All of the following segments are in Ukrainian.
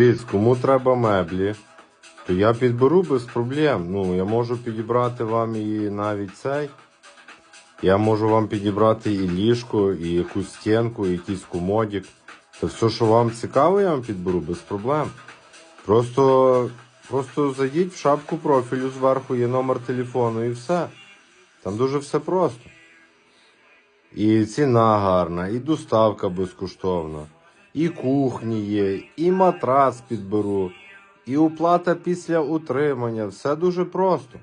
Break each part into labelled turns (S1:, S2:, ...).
S1: Дивіться, кому треба меблі, то я підберу без проблем. Ну, я можу підібрати вам і навіть цей. Я можу вам підібрати і ліжко, і якусь стінку, і якийсь комодік. Та все, що вам цікаво, я вам підберу без проблем. Просто, просто зайдіть в шапку профілю зверху, є номер телефону і все. Там дуже все просто. І ціна гарна, і доставка безкоштовна, і кухні є, і матрац підберу, і оплата після утримання. Все дуже просто.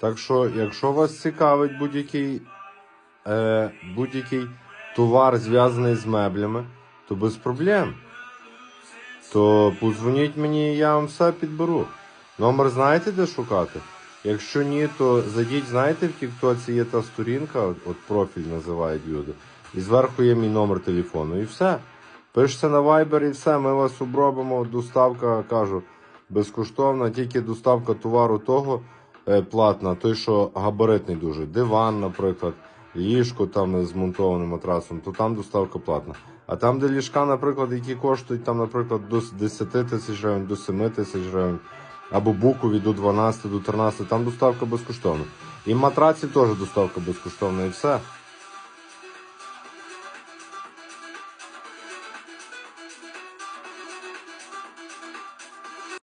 S1: Так що, якщо вас цікавить будь-який, е, будь-який товар зв'язаний з меблями, то без проблем. То позвоніть мені, я вам все підберу. Номер знаєте, де шукати? Якщо ні, то зайдіть, знаєте, в Тіктоці є та сторінка, от профіль називають люди. І зверху є мій номер телефону. І все. Пишете на Viber і все, ми вас обробимо. Доставка, кажу, безкоштовна, тільки доставка товару того е, платна, той, що габаритний дуже. Диван, наприклад, ліжко там з монтованим матрасом, то там доставка платна. А там, де ліжка, наприклад, які коштують там, наприклад, до 10 тисяч гривень, до 7 тисяч гривень, або букові до 12, до 13, там доставка безкоштовна. І матраців теж доставка безкоштовна, і все.